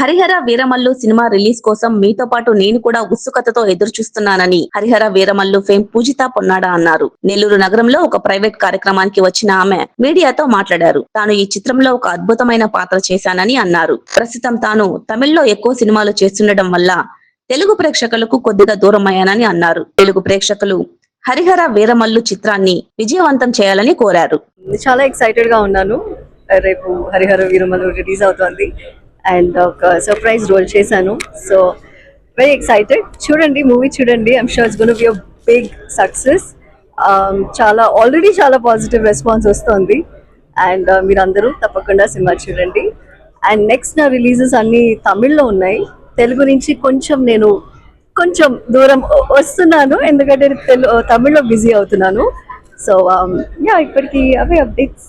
Harihara Veeramallu cinema release కోసం మీతో పాటు నేను కూడా ఉత్సుకతతో ఎదురు చూస్తున్నానని హరిహర వీరమల్లు ఫేమ్ పూజిత పొన్నాడ అన్నారు. నెల్లూరు నగరంలో ఒక ప్రైవేట్ కార్యక్రమానికి వచ్చిన ఆమె మీడియాతో మాట్లాడారు. తాను ఈ చిత్రంలో ఒక అద్భుతమైన పాత్ర చేశానని అన్నారు. ప్రస్తుతం తాను తమిళ్ళో ఎక్కువ సినిమాలు చేస్తుండడం వల్ల తెలుగు ప్రేక్షకులకు కొద్దిగా దూరం అయ్యానని అన్నారు. తెలుగు ప్రేక్షకులు హరిహర వీరమల్లు చిత్రాన్ని విజయవంతం చేయాలని కోరారు. చాలా ఎక్సైటెడ్గా ఉన్నాను. రేపు హరిహర వీరమల్లు రిలీజ్ అవుతోంది. అండ్ ఒక సర్ప్రైజ్ రోల్ చేశాను. సో వెరీ ఎక్సైటెడ్ చూడండి మూవీ చూడండి. I'm sure it's gonna be big success చాలా ఆల్రెడీ చాలా పాజిటివ్ రెస్పాన్స్ వస్తుంది. అండ్ మీరందరూ తప్పకుండా సినిమా చూడండి. అండ్ నెక్స్ట్ నా రిలీజెస్ అన్నీ తమిళ్ళో ఉన్నాయి. తెలుగు నుంచి కొంచెం నేను కొంచెం దూరం వస్తున్నాను. ఎందుకంటే తెలు తమిళ్ళో బిజీ అవుతున్నాను. సో యా um, ఇప్పటికీ అవే updates